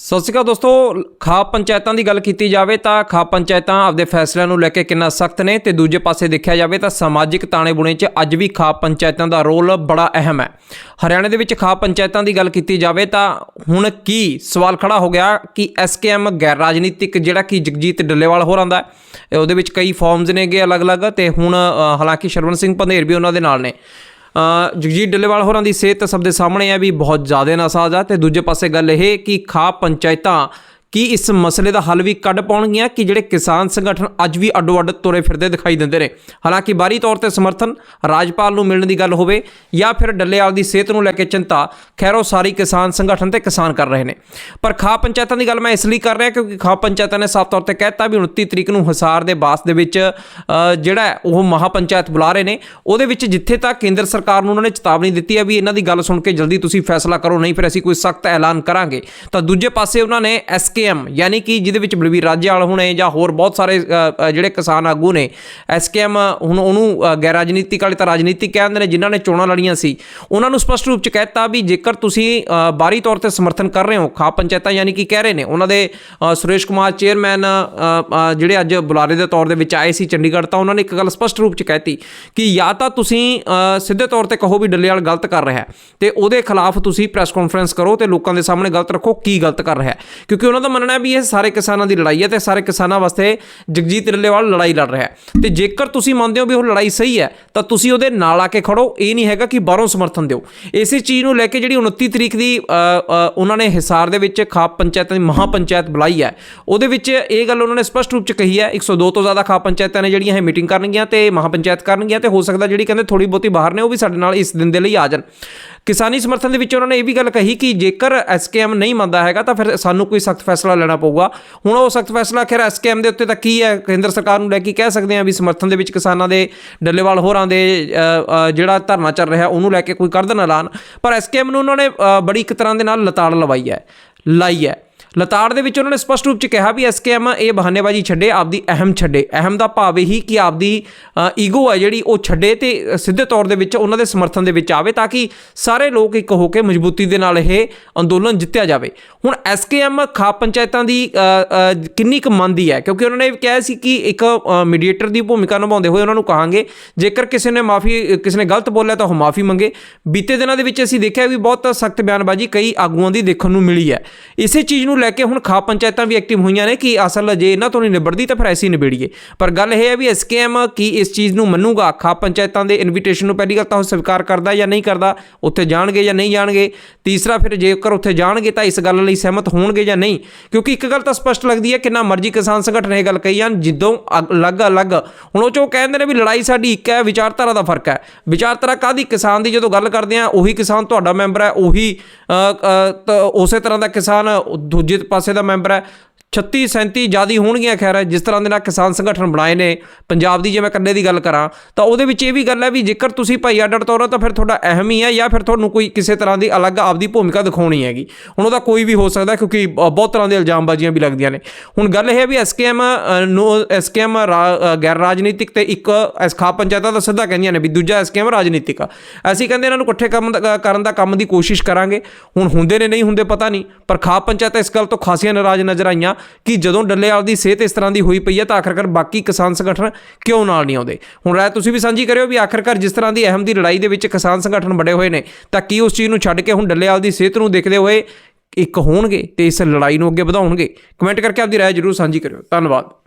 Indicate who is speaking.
Speaker 1: ਸਤਿ ਸ਼੍ਰੀ ਅਕਾਲ ਦੋਸਤੋ ਖਾਪ ਪੰਚਾਇਤਾਂ ਦੀ ਗੱਲ ਕੀਤੀ ਜਾਵੇ ਤਾਂ ਖਾਪ ਪੰਚਾਇਤਾਂ ਆਪਦੇ ਫੈਸਲਿਆਂ ਨੂੰ ਲੈ ਕੇ ਕਿੰਨਾ ਸਖਤ ਨੇ ਤੇ ਦੂਜੇ ਪਾਸੇ ਦੇਖਿਆ ਜਾਵੇ ਤਾਂ ਸਮਾਜਿਕ ਤਾਣੇ ਬੁਣੇ 'ਚ ਅੱਜ ਵੀ ਖਾਪ ਪੰਚਾਇਤਾਂ ਦਾ ਰੋਲ ਬੜਾ ਅਹਿਮ ਹੈ। ਹਰਿਆਣਾ ਦੇ ਵਿੱਚ ਖਾਪ ਪੰਚਾਇਤਾਂ ਦੀ ਗੱਲ ਕੀਤੀ ਜਾਵੇ ਤਾਂ ਹੁਣ ਕੀ ਸਵਾਲ ਖੜਾ ਹੋ ਗਿਆ ਕਿ ਐਸਕੇਐਮ ਗੈਰ ਰਾਜਨੀਤਿਕ ਜਿਹੜਾ ਕਿ ਜਗਜੀਤ ਡੱਲੇਵਾਲ ਹੋਰਾਂ ਦਾ ਉਹਦੇ ਵਿੱਚ ਕਈ ਫਾਰਮਸ ਨੇਗੇ ਅਲੱਗ-ਅਲੱਗ ਤੇ ਹੁਣ ਹਾਲਾਂਕਿ ਸ਼ਰਵਣ ਸਿੰਘ ਪੰਧੇਰ ਵੀ ਉਹਨਾਂ ਦੇ ਨਾਲ ਨੇ। ਜਗਜੀਤ ਡੱਲੇਵਾਲ ਹੋਰਾਂ ਦੀ ਸਿਹਤ ਸਭ ਦੇ ਸਾਹਮਣੇ ਹੈ ਵੀ ਬਹੁਤ ਜ਼ਿਆਦਾ ਨਾਸਾਜ਼ ਆ ਤੇ ਦੂਜੇ ਪਾਸੇ ਗੱਲ ਇਹ ਕਿ ਖਾ ਪੰਚਾਇਤਾਂ ਕੀ ਇਸ ਮਸਲੇ ਦਾ ਹੱਲ ਵੀ ਕੱਢ ਪਾਉਣਗੀਆਂ ਕਿ ਜਿਹੜੇ ਕਿਸਾਨ ਸੰਗਠਨ ਅੱਜ ਵੀ ਅੱਡੋ ਅੱਡ ਤੁਰੇ ਫਿਰਦੇ ਦਿਖਾਈ ਦਿੰਦੇ ਨੇ। ਹਾਲਾਂਕਿ ਬਾਹਰੀ ਤੌਰ ਤੇ ਸਮਰਥਨ ਰਾਜਪਾਲ ਨੂੰ ਮਿਲਣ ਦੀ ਗੱਲ ਹੋਵੇ ਜਾਂ ਫਿਰ ਡੱਲੇਵਾਲ ਦੀ ਸਿਹਤ ਨੂੰ ਲੈ ਕੇ ਚਿੰਤਾ, ਖੈਰੋ ਸਾਰੀ ਕਿਸਾਨ ਸੰਗਠਨ ਤੇ ਕਿਸਾਨ ਕਰ ਰਹੇ ਨੇ। ਪਰ ਖਾ ਪੰਚਾਇਤਾਂ ਦੀ ਗੱਲ ਮੈਂ ਇਸ ਲਈ ਕਰ ਰਿਹਾ ਕਿਉਂਕਿ ਖਾ ਪੰਚਾਇਤਾਂ ਨੇ ਸਾਫ਼ ਤੌਰ ਤੇ ਕਹਿਤਾ ਵੀ 29 ਤਰੀਕ ਨੂੰ ਹਿਸਾਰ ਦੇ ਬਾਸ ਦੇ ਵਿੱਚ ਜਿਹੜਾ ਉਹ ਮਹਾ ਪੰਚਾਇਤ ਬੁਲਾ ਰਹੇ ਨੇ। ਉਹਦੇ ਵਿੱਚ ਜਿੱਥੇ ਤੱਕ ਕੇਂਦਰ ਸਰਕਾਰ ਨੂੰ ਉਹਨਾਂ ਨੇ ਚੇਤਾਵਨੀ ਦਿੱਤੀ ਹੈ ਵੀ ਇਹਨਾਂ ਦੀ ਗੱਲ ਸੁਣ ਕੇ ਜਲਦੀ ਤੁਸੀਂ ਫੈਸਲਾ ਕਰੋ, ਨਹੀਂ ਫਿਰ ਅਸੀਂ ਕੋਈ ਸਖਤ ਐਲਾਨ ਕਰਾਂਗੇ। ਤਾਂ ਦੂਜੇ ਪਾਸੇ ਉਹਨਾਂ ਨੇ ਐਸਕੇਐਮ ਯਾਨੀ ਕਿ ਜਿਹਦੇ ਵਿੱਚ ਬਲਵੀਰ ਰਾਜੇਵਾਲ ਹੋਣੇ ਜਾਂ ਹੋਰ ਬਹੁਤ ਸਾਰੇ ਜਿਹੜੇ ਕਿਸਾਨ ਆਗੂ ਨੇ ਐਸਕੇਐਮ ਹੁਣ ਉਹਨੂੰ ਗੈਰ ਰਾਜਨੀਤਿਕ ਵਾਲੇ ਤਾਂ ਰਾਜਨੀਤਿਕ ਕਹਿੰਦੇ ਨੇ, ਜਿਨ੍ਹਾਂ ਨੇ ਚੋਣਾਂ ਲੜੀਆਂ ਸੀ। ਉਹਨਾਂ ਨੂੰ ਸਪਸ਼ਟ ਰੂਪ ਚ ਕਹਿਤਾ ਵੀ ਜੇਕਰ ਤੁਸੀਂ ਬਾਹਰੀ ਤੌਰ ਤੇ ਸਮਰਥਨ ਕਰ ਰਹੇ ਹੋ ਖਾ ਪੰਚਾਇਤਾਂ ਯਾਨੀ ਕਿ ਕਹਿ ਰਹੇ ਨੇ, ਉਹਨਾਂ ਦੇ ਸੁਰੇਸ਼ ਕੁਮਾਰ ਚੇਅਰਮੈਨ ਜਿਹੜੇ ਅੱਜ ਬੁਲਾਰੇ ਦੇ ਤੌਰ ਦੇ ਵਿੱਚ ਆਏ ਸੀ ਚੰਡੀਗੜ੍ਹ, ਤਾਂ ਉਹਨਾਂ ਨੇ ਇੱਕ ਗੱਲ ਸਪਸ਼ਟ ਰੂਪ ਚ ਕਹਿਤੀ ਕਿ ਜਾਂ ਤਾਂ ਤੁਸੀਂ ਸਿੱਧੇ ਤੌਰ ਤੇ ਕਹੋ ਵੀ ਡੱਲੇਵਾਲ ਗਲਤ ਕਰ ਰਿਹਾ ਹੈ ਤੇ ਉਹਦੇ ਖਿਲਾਫ ਤੁਸੀਂ ਪ੍ਰੈਸ ਕਾਨਫਰੰਸ ਕਰੋ ਤੇ ਲੋਕਾਂ ਦੇ ਸਾਹਮਣੇ ਗਲਤ ਰੱਖੋ, ਕੀ ਗਲਤ ਕਰ ਰਿਹਾ ਹੈ। ਕਿਉਂਕਿ ਉਹਨਾਂ ਦਾ ਮੰਨਣਾ ਹੈ ਵੀ ਇਹ ਸਾਰੇ ਕਿਸਾਨਾਂ ਦੀ ਲੜਾਈ ਹੈ ਤੇ ਸਾਰੇ ਕਿਸਾਨਾਂ ਵਾਸਤੇ ਜਗਜੀਤ ਡੱਲੇਵਾਲ ਲੜਾਈ ਲੜ ਰਿਹਾ ਹੈ। ਤੇ ਜੇਕਰ ਤੁਸੀਂ ਮੰਨਦੇ ਹੋ ਵੀ ਉਹ ਲੜਾਈ ਸਹੀ ਹੈ, ਤਾਂ ਤੁਸੀਂ ਉਹਦੇ ਨਾਲ ਆ ਕੇ ਖੜੋ। ਇਹ ਨਹੀਂ ਹੈਗਾ ਕਿ ਬਾਹਰੋਂ ਸਮਰਥਨ ਦਿਓ। ਇਸੇ ਚੀਜ਼ ਨੂੰ ਲੈ ਕੇ ਜਿਹੜੀ 29 ਤਰੀਕ ਦੀ ਉਹਨਾਂ ਨੇ ਹਿਸਾਰ ਦੇ ਵਿੱਚ ਖਾਪ ਪੰਚਾਇਤਾਂ ਦੀ ਮਹਾ ਪੰਚਾਇਤ ਬੁਲਾਈ ਹੈ, ਉਹਦੇ ਵਿੱਚ ਇਹ ਗੱਲ ਉਹਨਾਂ ਨੇ ਸਪਸ਼ਟ ਰੂਪ ਚ ਕਹੀ ਹੈ 102 ਤੋਂ ਜ਼ਿਆਦਾ ਖਾਪ ਪੰਚਾਇਤਾਂ ਨੇ ਜਿਹੜੀਆਂ ਇਹ ਮੀਟਿੰਗ ਕਰਨਗੀਆਂ ਤੇ ਮਹਾ ਪੰਚਾਇਤ ਕਰਨਗੀਆਂ ਤੇ ਹੋ ਸਕਦਾ ਜਿਹੜੀ ਕਹਿੰਦੇ ਥੋੜੀ ਬਹੁਤੀ ਬਾਹਰ ਨੇ, ਉਹ ਵੀ ਸਾਡੇ ਨਾਲ ਇਸ ਦਿਨ ਦੇ ਲਈ ਆ ਜਾਣ। ਕਿਸਾਨੀ ਸਮਰਥਨ ਦੇ ਵਿੱਚ ਉਹਨਾਂ ਨੇ ਇਹ ਵੀ ਗੱਲ ਕਹੀ ਕਿ ਜੇਕਰ ਐਸਕੇਐਮ ਨਹੀਂ ਮੰਨਦਾ ਹੈਗਾ ਤਾਂ ਫਿਰ ਸਾਨੂੰ ਕੋਈ ਸਖਤ ਫੈਸਲਾ ਲੈਣਾ ਪਊਗਾ। ਹੁਣ ਉਹ ਸਖਤ ਫੈਸਲਾ ਖੈਰ ਐਸਕੇਐਮ ਦੇ ਉੱਤੇ ਤਾਂ ਕੀ ਹੈ? ਕੇਂਦਰ ਸਰਕਾਰ ਨੂੰ ਲੈ ਕੇ ਕਹਿ ਸਕਦੇ ਆ ਵੀ ਸਮਰਥਨ ਦੇ ਵਿੱਚ ਕਿਸਾਨਾਂ ਦੇ ਡੱਲੇਵਾਲ ਹੋਰਾਂ ਦੇ ਜਿਹੜਾ ਧਰਨਾ ਚੱਲ ਰਿਹਾ ਉਹਨੂੰ ਲੈ ਕੇ ਕੋਈ ਕਰ ਦੇਣ ਐਲਾਨ। ਪਰ ਐਸਕੇਐਮ ਨੂੰ ਉਹਨਾਂ ਨੇ ਬੜੀ ਇੱਕ ਤਰ੍ਹਾਂ ਦੇ ਨਾਲ ਲਤਾੜ ਲਵਾਈ ਹੈ। ਲਾਈ ਹੈ। ਲਤਾੜ ਦੇ ਵਿੱਚ ਉਹਨਾਂ ਨੇ ਸਪਸ਼ਟ ਰੂਪ ਚ ਕਿਹਾ ਵੀ ਐਸਕੇਐਮ ਇਹ ਬਹਾਨੇਬਾਜ਼ੀ ਛੱਡੇ, ਆਪਦੀ ਅਹਿਮ ਛੱਡੇ। ਅਹਿਮ ਦਾ ਭਾਵ ਇਹੀ ਕਿ ਆਪਦੀ ਈਗੋ ਹੈ ਜਿਹੜੀ ਉਹ ਛੱਡੇ ਤੇ ਸਿੱਧੇ ਤੌਰ ਦੇ ਵਿੱਚ ਉਹਨਾਂ ਦੇ ਸਮਰਥਨ ਦੇ ਵਿੱਚ ਆਵੇ ਤਾਂ ਕਿ ਸਾਰੇ ਲੋਕ ਇੱਕ ਹੋ ਕੇ ਮਜ਼ਬੂਤੀ ਦੇ ਨਾਲ ਇਹ ਅੰਦੋਲਨ ਜਿੱਤਿਆ ਜਾਵੇ। ਹੁਣ ਐਸਕੇਐਮ ਖਾ ਪੰਚਾਇਤਾਂ ਦੀ ਕਿੰਨੀ ਕੁ ਮੰਨਦੀ ਹੈ? ਕਿਉਂਕਿ ਉਹਨਾਂ ਨੇ ਕਿਹਾ ਸੀ ਕਿ ਇੱਕ ਮੀਡੀਏਟਰ ਦੀ ਭੂਮਿਕਾ ਨਿਭਾਉਂਦੇ ਹੋਏ ਉਹਨਾਂ ਨੂੰ ਕਹਾਂਗੇ, ਜੇਕਰ ਕਿਸੇ ਨੇ ਮਾਫੀ, ਕਿਸੇ ਨੇ ਗਲਤ ਬੋਲਿਆ ਤਾਂ ਉਹ ਮਾਫੀ ਮੰਗੇ। ਬੀਤੇ ਦਿਨਾਂ ਦੇ ਵਿੱਚ ਅਸੀਂ ਦੇਖਿਆ ਵੀ ਬਹੁਤ ਸਖਤ ਬਿਆਨਬਾਜ਼ੀ ਕਈ ਆਗੂਆਂ ਦੀ ਦੇਖਣ ਨੂੰ ਮਿਲੀ ਹੈ। ਇਸੇ ਚੀਜ਼ ਨੂੰ ਲੈ ਕੇ ਹੁਣ ਖਾ ਪੰਚਾਇਤਾਂ ਵੀ ਐਕਟਿਵ ਹੋਈਆਂ ਨੇ ਕਿ ਅਸਲ ਜੇ ਇਹਨਾਂ ਤੋਂ ਨਹੀਂ ਨਿਬੜਦੀ ਤਾਂ ਫਿਰ ਐਸੀ ਨਿਬੇੜੀਏ। ਪਰ ਗੱਲ ਇਹ ਹੈ ਵੀ ਐਸਕੇਐਮ ਕੀ ਇਸ ਚੀਜ਼ ਨੂੰ ਮੰਨੂਗਾ? ਖਾ ਪੰਚਾਇਤਾਂ ਦੇ ਇਨਵੀਟੇਸ਼ਨ ਨੂੰ ਪਹਿਲੀ ਗੱਲ ਤਾਂ ਉਹ ਸਵੀਕਾਰ ਕਰਦਾ ਜਾਂ ਨਹੀਂ ਕਰਦਾ? ਉੱਥੇ ਜਾਣਗੇ ਜਾਂ ਨਹੀਂ ਜਾਣਗੇ? ਤੀਸਰਾ ਫਿਰ ਜੇਕਰ ਉੱਥੇ ਜਾਣਗੇ ਤਾਂ ਇਸ ਗੱਲ ਲਈ ਸਹਿਮਤ ਹੋਣਗੇ ਜਾਂ ਨਹੀਂ? ਕਿਉਂਕਿ ਇੱਕ ਗੱਲ ਤਾਂ ਸਪਸ਼ਟ ਲੱਗਦੀ ਹੈ ਕਿੰਨਾ ਮਰਜ਼ੀ ਕਿਸਾਨ ਸੰਗਠਨ ਇਹ ਗੱਲ ਕਹੀ ਜਾਣ, ਜਿੱਦੋਂ ਅਲੱਗ-ਅਲੱਗ। ਹੁਣ ਉਹ ਚੋ ਕਹਿੰਦੇ ਨੇ ਵੀ ਲੜਾਈ ਸਾਡੀ ਇੱਕ ਹੈ, ਵਿਚਾਰਧਾਰਾ ਦਾ ਫ਼ਰਕ ਹੈ। ਵਿਚਾਰਧਾਰਾ ਕਾਦੀ ਕਿਸਾਨ ਦੀ ਜਦੋਂ ਗੱਲ ਕਰਦੇ ਆ ਉਹੀ ਕਿਸਾਨ ਤੁਹਾਡਾ ਮੈਂਬਰ ਹੈ, ਉਹੀ ਉਸੇ ਤਰ੍ਹਾਂ ਦਾ ਕਿਸਾਨ ਦੂਜੇ ਪਾਸੇ ਦਾ ਮੈਂਬਰ ਹੈ 36 37 ਜਿਆਦੀ ਹੋਣਗੀਆਂ, ਖੈਰ, ਜਿਸ ਤਰ੍ਹਾਂ ਦੇ ਨਾਲ ਕਿਸਾਨ ਸੰਗਠਨ ਬਣਾਏ ਨੇ। ਪੰਜਾਬ ਦੀ ਜੇ ਮੈਂ ਇਕੱਲੇ ਦੀ ਗੱਲ ਕਰਾਂ, ਤਾਂ ਉਹਦੇ ਵਿੱਚ ਇਹ ਵੀ ਗੱਲ ਹੈ ਵੀ ਜੇਕਰ ਤੁਸੀਂ ਭਾਈ ਅੱਡ ਤੋਰੋ, ਤਾਂ ਫਿਰ ਤੁਹਾਡਾ ਅਹਿਮ ਹੀ ਹੈ ਜਾਂ ਫਿਰ ਤੁਹਾਨੂੰ ਕੋਈ ਕਿਸੇ ਤਰ੍ਹਾਂ ਦੀ ਅਲੱਗ ਆਪਦੀ ਭੂਮਿਕਾ ਦਿਖਾਉਣੀ ਹੈਗੀ। ਹੁਣ ਉਹਦਾ ਕੋਈ ਵੀ ਹੋ ਸਕਦਾ, ਕਿਉਂਕਿ ਬ- ਬਹੁਤ ਤਰ੍ਹਾਂ ਦੇ ਇਲਜ਼ਾਮਬਾਜ਼ੀਆਂ ਵੀ ਲੱਗਦੀਆਂ ਨੇ। ਹੁਣ ਗੱਲ ਇਹ ਹੈ ਵੀ ਐਸਕੇਐਮ ਨੂੰ ਐਸਕੇਐਮ ਗੈਰ ਰਾਜਨੀਤਿਕ ਤੇ ਇੱਕ ਐਸ ਖਾਪ ਪੰਚਾਇਤਾਂ ਦਾ ਸਿੱਧਾ ਕਹਿੰਦੀਆਂ ਨੇ ਵੀ ਦੂਜਾ ਐਸਕੇਐਮ ਰਾਜਨੀਤਿਕ ਆ। ਅਸੀਂ ਕਹਿੰਦੇ ਇਹਨਾਂ ਨੂੰ ਇਕੱਠੇ ਕੰਮ ਕਰਨ ਦਾ ਕੰਮ ਦੀ ਕੋਸ਼ਿਸ਼ ਕਰਾਂਗੇ। ਹੁਣ ਹੁੰਦੇ ਨੇ, ਨਹੀਂ ਹੁੰਦੇ ਪਤਾ ਨਹੀਂ, ਪਰ ਖਾ ਪੰਚਾਇਤਾਂ ਇਸ ਗੱਲ ਤੋਂ ਖਾਸੀਆਂ ਨਾਰਾਜ਼ ਨਜ਼ਰ ਆਈਆਂ ਕਿ ਜਦੋਂ ਡੱਲੇਵਾਲ ਦੀ ਸਿਹਤ ਇਸ ਤਰ੍ਹਾਂ ਦੀ ਹੋਈ ਪਈ ਹੈ ਤਾਂ ਆਖਰਕਾਰ ਬਾਕੀ ਕਿਸਾਨ ਸੰਗਠਨ ਕਿਉਂ ਨਾਲ ਨਹੀਂ ਆਉਂਦੇ? ਹੁਣ ਰਾਏ ਤੁਸੀਂ ਵੀ ਸਾਂਝੀ ਕਰਿਓ ਵੀ ਆਖਰਕਾਰ ਜਿਸ ਤਰ੍ਹਾਂ ਦੀ ਅਹਿਮ ਦੀ ਲੜਾਈ ਦੇ ਵਿੱਚ ਕਿਸਾਨ ਸੰਗਠਨ ਬੜੇ ਹੋਏ ਨੇ, ਤਾਂ ਕੀ ਉਸ ਚੀਜ਼ ਨੂੰ ਛੱਡ ਕੇ ਹੁਣ ਡੱਲੇਵਾਲ ਦੀ ਸਿਹਤ ਨੂੰ ਦੇਖਦੇ ਹੋਏ ਇੱਕ ਹੋਣਗੇ ਤੇ ਇਸ ਲੜਾਈ ਨੂੰ ਅੱਗੇ ਵਧਾਉਣਗੇ? ਕਮੈਂਟ ਕਰਕੇ ਆਪਦੀ ਰਾਏ ਜ਼ਰੂਰ ਸਾਂਝੀ ਕਰਿਓ। ਧੰਨਵਾਦ।